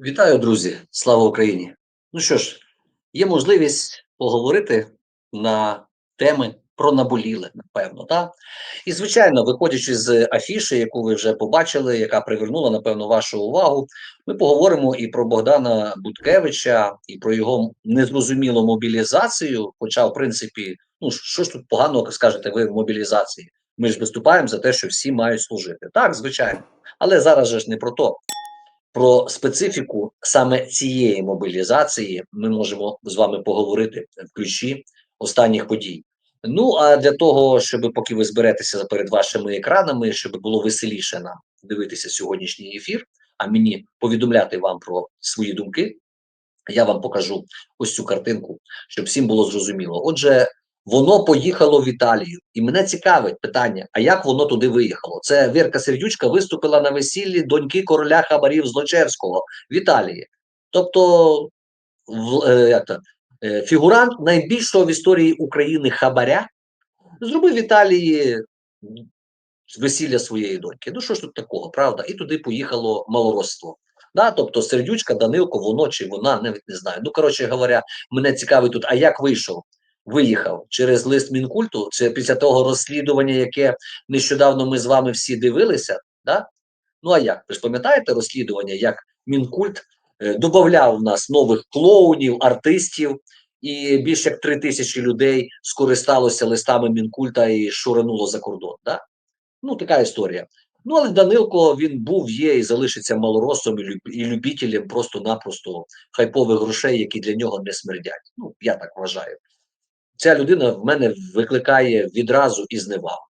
Вітаю, друзі! Слава Україні! Ну що ж, є можливість поговорити на теми про наболіле, напевно, так? І, звичайно, виходячи з афіши, яку ви вже побачили, яка привернула, напевно, вашу увагу, ми поговоримо і про Богдана Буткевича, і про його незрозумілу мобілізацію. Хоча, в принципі, ну що ж тут поганого скажете ви в мобілізації? Ми ж виступаємо за те, що всі мають служити. Так, звичайно. Але зараз же ж не про то. Про специфіку саме цієї мобілізації ми можемо з вами поговорити в ключі останніх подій. Ну а для того, щоб поки ви зберетеся перед вашими екранами, щоб було веселіше нам дивитися сьогоднішній ефір, а мені повідомляти вам про свої думки, я вам покажу ось цю картинку, щоб всім було зрозуміло. Отже, Воно поїхало в Італію, і мене цікавить питання: а як воно туди виїхало? Це Вірка Сердючка виступила на весіллі доньки короля Хабарів Злочевського в Італії. Тобто, в, е, е, фігурант найбільшого в історії України Хабаря зробив в Італії весілля своєї доньки. Ну що ж тут такого, правда? І туди поїхало малоросство. Да, тобто сердючка, Данилко, воно чи вона навіть не знаю. Ну коротше говоря, мене цікавить тут. А як вийшов? Виїхав через лист мінкульту. Це після того розслідування, яке нещодавно ми з вами всі дивилися. Да? Ну а як? Ви ж пам'ятаєте розслідування, як мінкульт е, додавав в нас нових клоунів, артистів, і більше як три тисячі людей скористалося листами мінкульта і шурануло за кордон. Да? Ну, така історія. Ну, але Данилко він був, є і залишиться малоросом і, і любітелем просто-напросто хайпових грошей, які для нього не смердять. Ну, я так вважаю ця людина в мене викликає відразу і зневагу.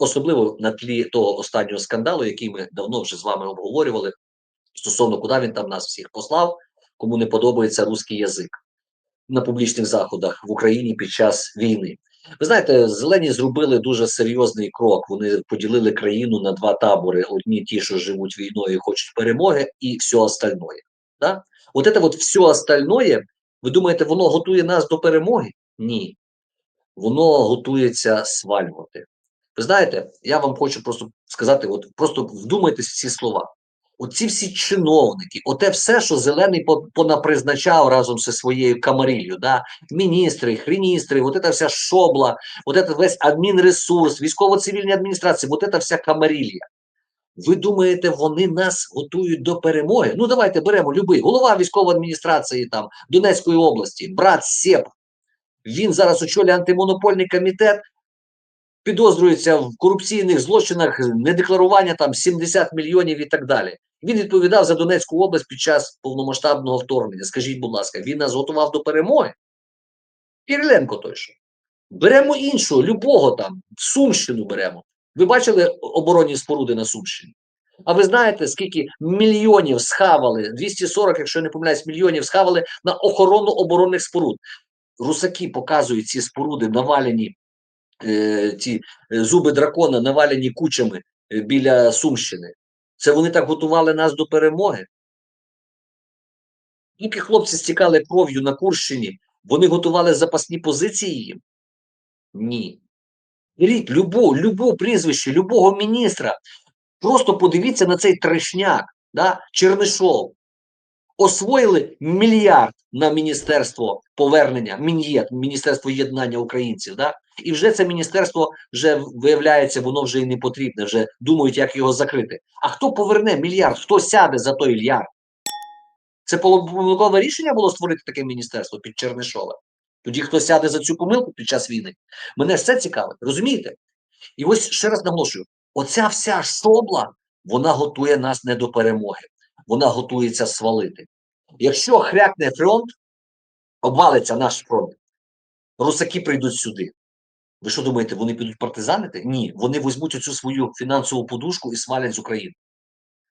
Особливо на тлі того останнього скандалу, який ми давно вже з вами обговорювали, стосовно куди він там нас всіх послав, кому не подобається русський язик на публічних заходах в Україні під час війни. Ви знаєте, зелені зробили дуже серйозний крок. Вони поділили країну на два табори: одні ті, що живуть війною, хочуть перемоги, і все остальное. Да? От це от все остальное, ви думаєте, воно готує нас до перемоги? Ні. Воно готується свалювати. Ви знаєте, я вам хочу просто сказати: от просто вдумайтесь в ці слова. Оці всі чиновники, оте все, що зелений понапризначав разом зі своєю камарілью, да? міністри, хріністри, от ця вся шобла, от це весь адмінресурс, військово-цивільні адміністрації, от ця вся камарілля. Ви думаєте, вони нас готують до перемоги? Ну, давайте беремо любий голова військової адміністрації там Донецької області, брат Сєп, він зараз очолює антимонопольний комітет, підозрюється в корупційних злочинах, недекларування там 70 мільйонів і так далі. Він відповідав за Донецьку область під час повномасштабного вторгнення. Скажіть, будь ласка, він нас готував до перемоги? Кириленко той що. Беремо іншого, любого там, Сумщину беремо. Ви бачили оборонні споруди на Сумщині? А ви знаєте, скільки мільйонів схавали, 240, якщо я не помиляюсь, мільйонів схавали на охорону оборонних споруд русаки показують ці споруди, навалені е, ці е, зуби дракона, навалені кучами е, біля Сумщини. Це вони так готували нас до перемоги. Поки хлопці стікали кров'ю на Курщині, вони готували запасні позиції їм? Ні. Беріть любу, любу прізвище, любого міністра. Просто подивіться на цей трешняк, да? Чернишов освоїли мільярд на міністерство повернення, мін'єд, міністерство єднання українців. Да? І вже це міністерство вже виявляється, воно вже і не потрібне. Вже думають, як його закрити. А хто поверне мільярд? Хто сяде за той мільярд? Це помилкове рішення було створити таке міністерство під Чернишова. Тоді хто сяде за цю помилку під час війни? Мене ж це цікавить, розумієте? І ось ще раз наголошую: оця вся шобла, вона готує нас не до перемоги вона готується свалити. Якщо хрякне фронт, обвалиться наш фронт, русаки прийдуть сюди. Ви що думаєте, вони підуть партизанити? Ні, вони візьмуть оцю свою фінансову подушку і свалять з України.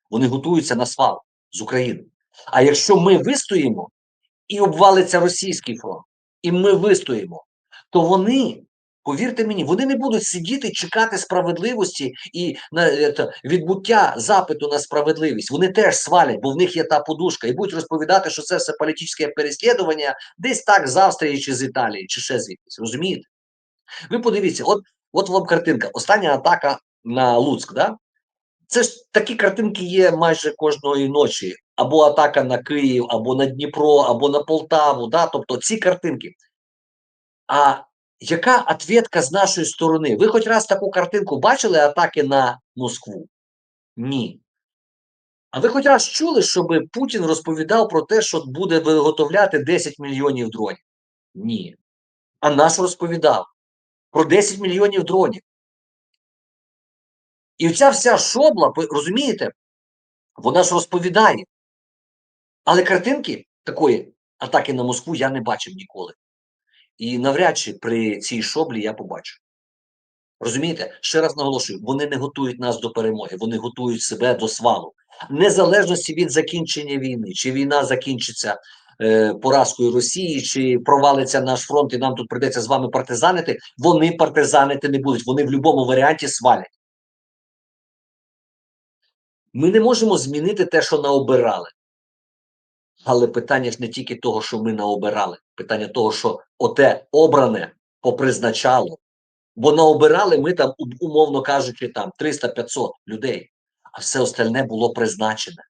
Вони готуються на свал з України. А якщо ми вистоїмо і обвалиться російський фронт, і ми вистоїмо, то вони Повірте мені, вони не будуть сидіти, чекати справедливості і на це, відбуття запиту на справедливість. Вони теж свалять, бо в них є та подушка, і будуть розповідати, що це все політичне переслідування десь так з Австрії чи з Італії, чи ще звідкись. Розумієте? Ви подивіться, от от вам картинка. Остання атака на Луцьк, да? Це ж такі картинки є майже кожної ночі. Або атака на Київ, або на Дніпро, або на Полтаву. Да? Тобто ці картинки. А яка ответка з нашої сторони? Ви хоч раз таку картинку бачили атаки на Москву? Ні. А ви хоч раз чули, щоб Путін розповідав про те, що буде виготовляти 10 мільйонів дронів? Ні. А наш розповідав про 10 мільйонів дронів. І ця вся шобла, розумієте, вона ж розповідає. Але картинки такої атаки на Москву я не бачив ніколи. І навряд чи при цій шоблі я побачу. Розумієте? Ще раз наголошую, вони не готують нас до перемоги, вони готують себе до свалу. Незалежності від закінчення війни, чи війна закінчиться е, поразкою Росії, чи провалиться наш фронт, і нам тут прийдеться з вами партизанити, вони партизанити не будуть. Вони в будь-якому варіанті свалять. Ми не можемо змінити те, що наобирали. Але питання ж не тільки того, що ми наобирали, питання того, що оте обране попризначало. Бо наобирали ми там, умовно кажучи, там 300-500 людей, а все остальне було призначене.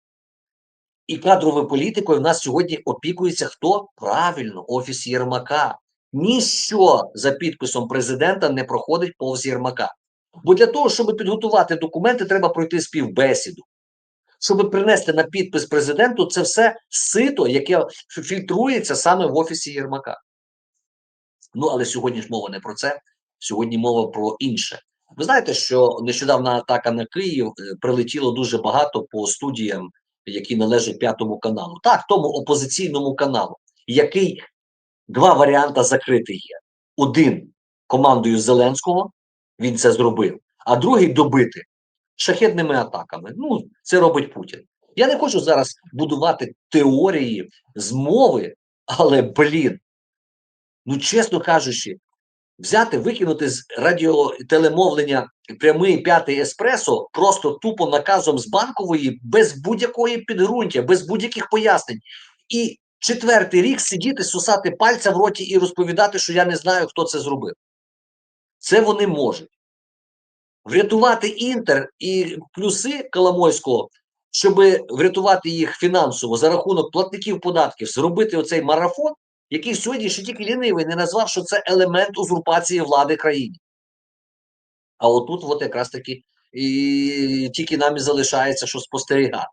І кадровою політикою в нас сьогодні опікується хто? Правильно, офіс Єрмака. Ніщо за підписом президента не проходить повз Єрмака. Бо для того, щоб підготувати документи, треба пройти співбесіду щоб принести на підпис президенту, це все сито, яке фільтрується саме в офісі Єрмака. Ну, але сьогодні ж мова не про це. Сьогодні мова про інше. Ви знаєте, що нещодавна атака на Київ е, прилетіло дуже багато по студіям, які належать п'ятому каналу. Так, тому опозиційному каналу, який два варіанти закритий є: один командою Зеленського, він це зробив, а другий добити шахетними атаками. Ну, це робить Путін. Я не хочу зараз будувати теорії змови, але блін, ну чесно кажучи, взяти, викинути з радіотелемовлення прямий п'ятий еспресо просто тупо наказом з банкової, без будь-якої підґрунтя, без будь-яких пояснень. І четвертий рік сидіти, сусати пальця в роті і розповідати, що я не знаю, хто це зробив. Це вони можуть врятувати інтер і плюси Коломойського, щоб врятувати їх фінансово за рахунок платників податків, зробити оцей марафон, який сьогодні ще тільки лінивий не назвав, що це елемент узурпації влади країни. А отут, от якраз таки, і тільки нам і залишається, що спостерігати.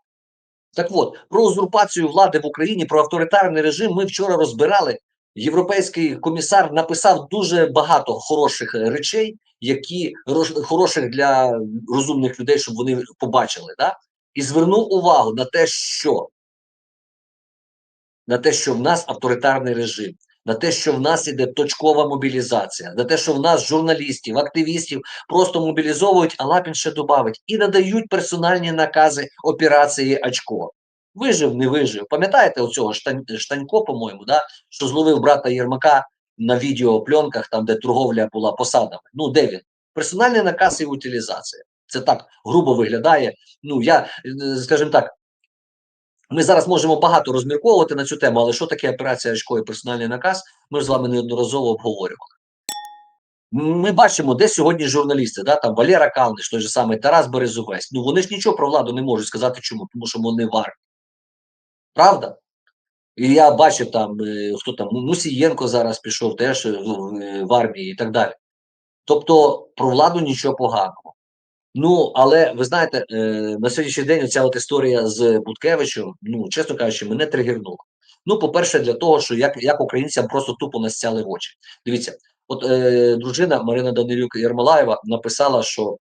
Так от, про узурпацію влади в Україні, про авторитарний режим ми вчора розбирали. Європейський комісар написав дуже багато хороших речей, які хороших для розумних людей, щоб вони побачили, да? і звернув увагу на те, що на те, що в нас авторитарний режим, на те, що в нас іде точкова мобілізація, на те, що в нас журналістів, активістів просто мобілізовують, а Лапін ще додавить, і надають персональні накази операції Очко. Вижив, не вижив. Пам'ятаєте оцього Штань, Штанько, по-моєму, да? що зловив брата Єрмака на відеопленках, там, де торговля була посадами. Ну, де він? Персональний наказ і утилізація. Це так грубо виглядає. Ну, я, е, скажімо так, ми зараз можемо багато розмірковувати на цю тему, але що таке операція Очко і персональний наказ, ми ж з вами неодноразово обговорювали. Ми бачимо, де сьогодні журналісти, да, там Валера Калниш, той же самий Тарас Березовець. Ну вони ж нічого про владу не можуть сказати, чому, тому що вони варті. Правда? І я бачив там, е, хто там, Мусієнко зараз пішов теж е, в армії і так далі. Тобто про владу нічого поганого. Ну, але ви знаєте, е, на сьогоднішній день ця от історія з Буткевичем, ну, чесно кажучи, мене тригернула. Ну, по-перше, для того, що як як українцям просто тупо настяли в очі. Дивіться, от е, дружина Марина Данилюк Єрмолаєва написала, що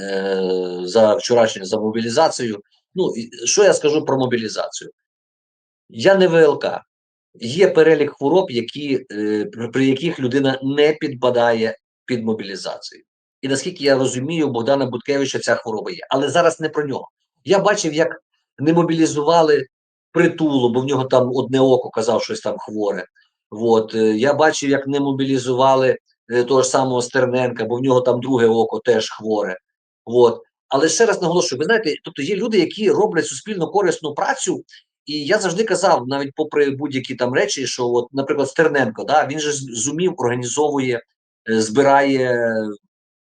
е, за вчорашню за мобілізацію. Ну, що я скажу про мобілізацію? Я не ВЛК. Є перелік хвороб, які, е, при яких людина не підпадає під мобілізацію. І наскільки я розумію, Богдана Буткевича ця хвороба є. Але зараз не про нього. Я бачив, як не мобілізували притулу, бо в нього там одне око казав, щось там хворе. От. Е, я бачив, як не мобілізували е, того ж самого Стерненка, бо в нього там друге око теж хворе. От. Але ще раз наголошую, ви знаєте, тобто є люди, які роблять суспільно корисну працю і я завжди казав, навіть попри будь-які там речі, що, от, наприклад, Стерненко, да, він же зумів, організовує, е, збирає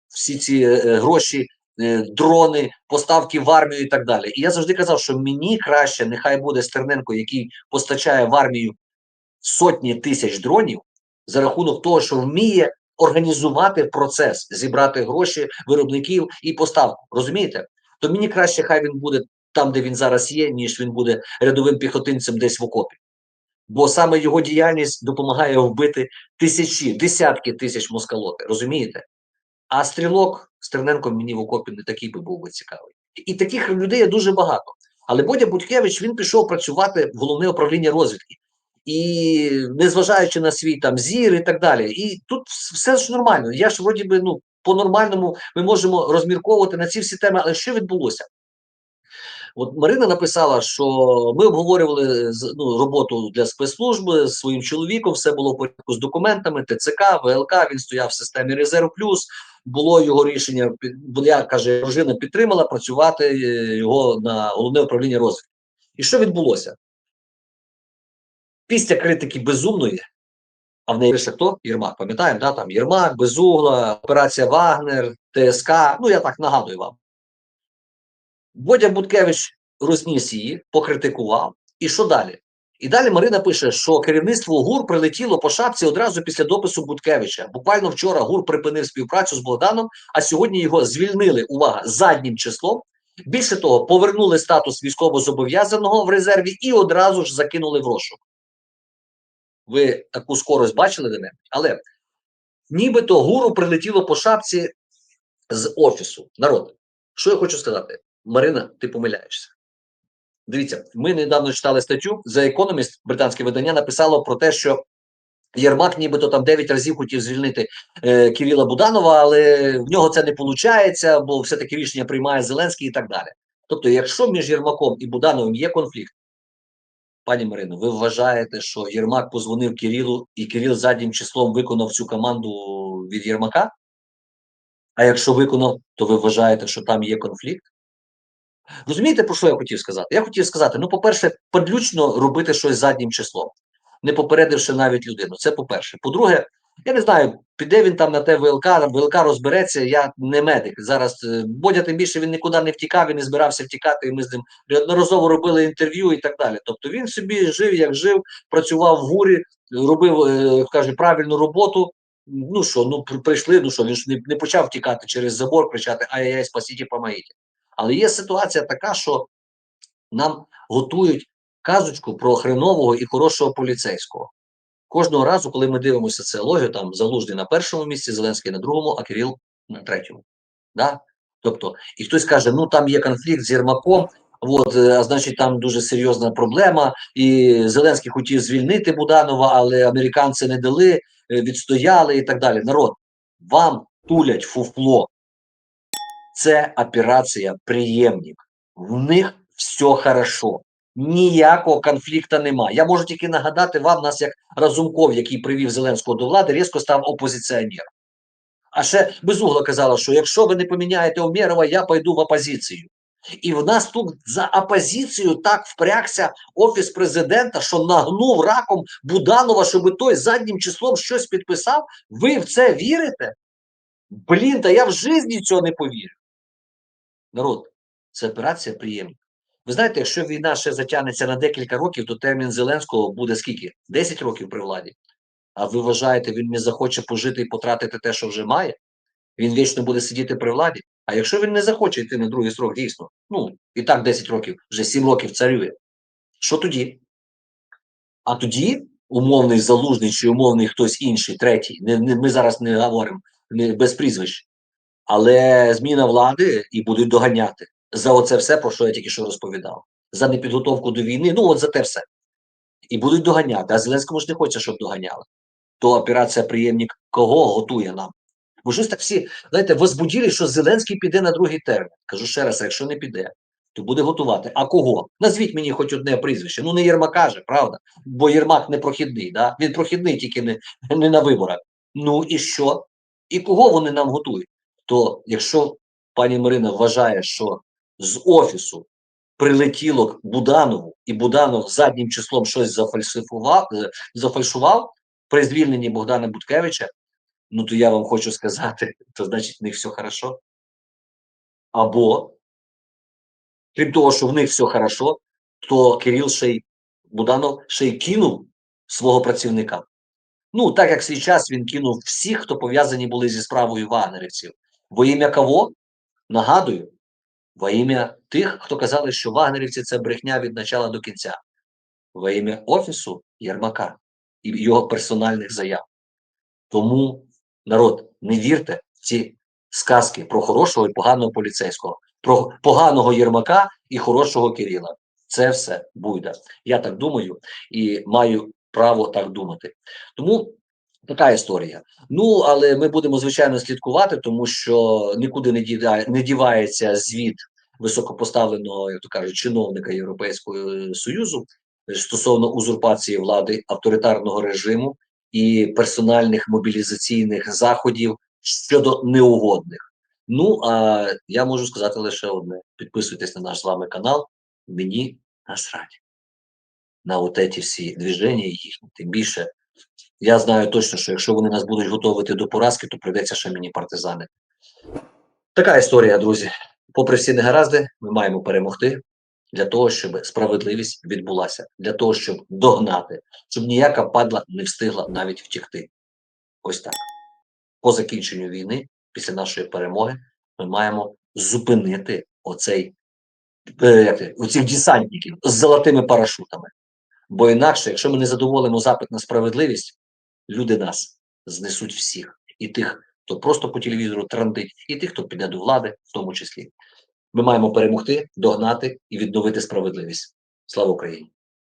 всі ці е, гроші е, дрони, поставки в армію і так далі. І я завжди казав, що мені краще, нехай буде Стерненко, який постачає в армію сотні тисяч дронів за рахунок того, що вміє організувати процес, зібрати гроші виробників і поставку. Розумієте? То мені краще, хай він буде там, де він зараз є, ніж він буде рядовим піхотинцем десь в окопі. Бо саме його діяльність допомагає вбити тисячі, десятки тисяч москалоти. Розумієте? А стрілок Стерненко мені в окопі не такий би був би цікавий. І таких людей є дуже багато. Але Бодя Будкевич він пішов працювати в головне управління розвідки. І незважаючи на свій там зір і так далі. І тут все ж нормально. Я ж вроді би, ну, по-нормальному ми можемо розмірковувати на ці всі теми, але що відбулося? От Марина написала, що ми обговорювали ну, роботу для спецслужби з своїм чоловіком, все було в порядку з документами, ТЦК, ВЛК, він стояв в системі Резерв Плюс. Було його рішення, я каже, дружина підтримала працювати е, його на головне управління розвідки. І що відбулося? Після критики безумної, а в неї лише хто? Єрмак, пам'ятаємо, да? там Єрмак, Безугла, операція Вагнер, ТСК. Ну, я так нагадую вам. Бодя Буткевич розніс її, покритикував. І що далі? І далі Марина пише, що керівництво ГУР прилетіло по шапці одразу після допису Буткевича. Буквально вчора ГУР припинив співпрацю з Богданом, а сьогодні його звільнили. Увага заднім числом. Більше того, повернули статус військовозобов'язаного в резерві і одразу ж закинули в розшук. Ви таку скорость бачили небудь Але нібито гуру прилетіло по шапці з офісу. Народ, що я хочу сказати? Марина, ти помиляєшся. Дивіться, ми недавно читали статтю The Economist, британське видання, написало про те, що Єрмак нібито там 9 разів хотів звільнити е, Кирила Буданова, але в нього це не виходить, бо все-таки рішення приймає Зеленський і так далі. Тобто, якщо між Єрмаком і Будановим є конфлікт, пані Марино, ви вважаєте, що Єрмак позвонив Кирилу, і Кирил заднім числом виконав цю команду від Єрмака? А якщо виконав, то ви вважаєте, що там є конфлікт? Розумієте, про що я хотів сказати? Я хотів сказати: ну, по-перше, подлючно робити щось заднім числом, не попередивши навіть людину. Це по-перше. По-друге, я не знаю, піде він там на те ВЛК, ВЛК розбереться. Я не медик. Зараз е, Бодя, тим більше він нікуди не втікав, він не збирався втікати. І ми з ним неодноразово робили інтерв'ю і так далі. Тобто він собі жив, як жив, працював в гурі, робив, е, каже, правильну роботу. Ну що, ну прийшли, ну що, він ж не, не почав втікати через забор, кричати Ай-яй, спасіть, помогіть. Але є ситуація така, що нам готують казочку про хренового і хорошого поліцейського. Кожного разу, коли ми дивимося соціологію, там Залужний на першому місці, Зеленський на другому, а Кирил на третьому. Да? Тобто, і хтось каже, ну там є конфлікт з Єрмаком, от, е, а значить, там дуже серйозна проблема, і Зеленський хотів звільнити Буданова, але американці не дали, е, відстояли і так далі. Народ, вам тулять фуфло. Це операція приємник. В них все хорошо. Ніякого конфлікту немає. Я можу тільки нагадати вам, нас як Разумков, який привів Зеленського до влади, різко став опозиціонером. А ще Безугла казала, що якщо ви не поміняєте Умєрова, я пойду в опозицію. І в нас тут за опозицію так впрягся офіс президента, що нагнув раком Буданова, щоб той заднім числом щось підписав. Ви в це вірите? Блін, та я в житті цього не повірю. Народ, це операція приємна. Ви знаєте, якщо війна ще затягнеться на декілька років, то термін Зеленського буде скільки? 10 років при владі. А ви вважаєте, він не захоче пожити і потратити те, що вже має? Він вічно буде сидіти при владі. А якщо він не захоче йти на другий срок, дійсно, ну і так 10 років, вже 7 років царює. Що тоді? А тоді умовний залужний чи умовний хтось інший, третій. Не, не, ми зараз не говоримо не, без прізвищ. Але зміна влади і будуть доганяти за оце все, про що я тільки що розповідав. За непідготовку до війни, ну от за те все. І будуть доганяти. А Зеленському ж не хоче, щоб доганяли. То операція приємник кого готує нам? Бо щось так всі, знаєте, возбуділі, що Зеленський піде на другий термін. Кажу ще раз, якщо не піде, то буде готувати. А кого? Назвіть мені хоч одне прізвище. Ну, не Єрмака же, правда? Бо Єрмак не прохідний, да? він прохідний тільки не, не на виборах. Ну і що? І кого вони нам готують? То якщо пані Марина вважає, що з офісу прилетіло к Буданову, і Буданов заднім числом щось зафальсифував, е, зафальшував при звільненні Богдана Буткевича, ну то я вам хочу сказати, то значить в них все хорошо. Або, крім того, що в них все хорошо, то Кирил ще Буданов ще й кинув свого працівника. Ну, так як свій час він кинув всіх, хто пов'язані були зі справою вагнерівців. Во ім'я кого? Нагадую, во ім'я тих, хто казали, що вагнерівці це брехня від начала до кінця, во ім'я офісу Єрмака і його персональних заяв. Тому, народ, не вірте в ці сказки про хорошого і поганого поліцейського, про поганого Єрмака і хорошого Кирила. Це все буде. Я так думаю і маю право так думати. Тому така історія. Ну, але ми будемо звичайно слідкувати, тому що нікуди не діває, не дівається звіт високопоставленого, як то кажуть, чиновника Європейського е, Союзу е, стосовно узурпації влади авторитарного режиму і персональних мобілізаційних заходів щодо неугодних. Ну а я можу сказати лише одне: підписуйтесь на наш з вами канал. Мені насрать на от ці всі движення їхні. Тим більше я знаю точно, що якщо вони нас будуть готувати до поразки, то прийдеться ще мені партизани. Така історія, друзі. Попри всі негаразди, ми маємо перемогти для того, щоб справедливість відбулася, для того, щоб догнати, щоб ніяка падла не встигла навіть втікти. Ось так. По закінченню війни, після нашої перемоги, ми маємо зупинити оцей е, оцих десантників з золотими парашутами. Бо інакше, якщо ми не задоволимо запит на справедливість, люди нас знесуть всіх. І тих, хто просто по телевізору трандить, і тих, хто піде до влади, в тому числі. Ми маємо перемогти, догнати і відновити справедливість. Слава Україні!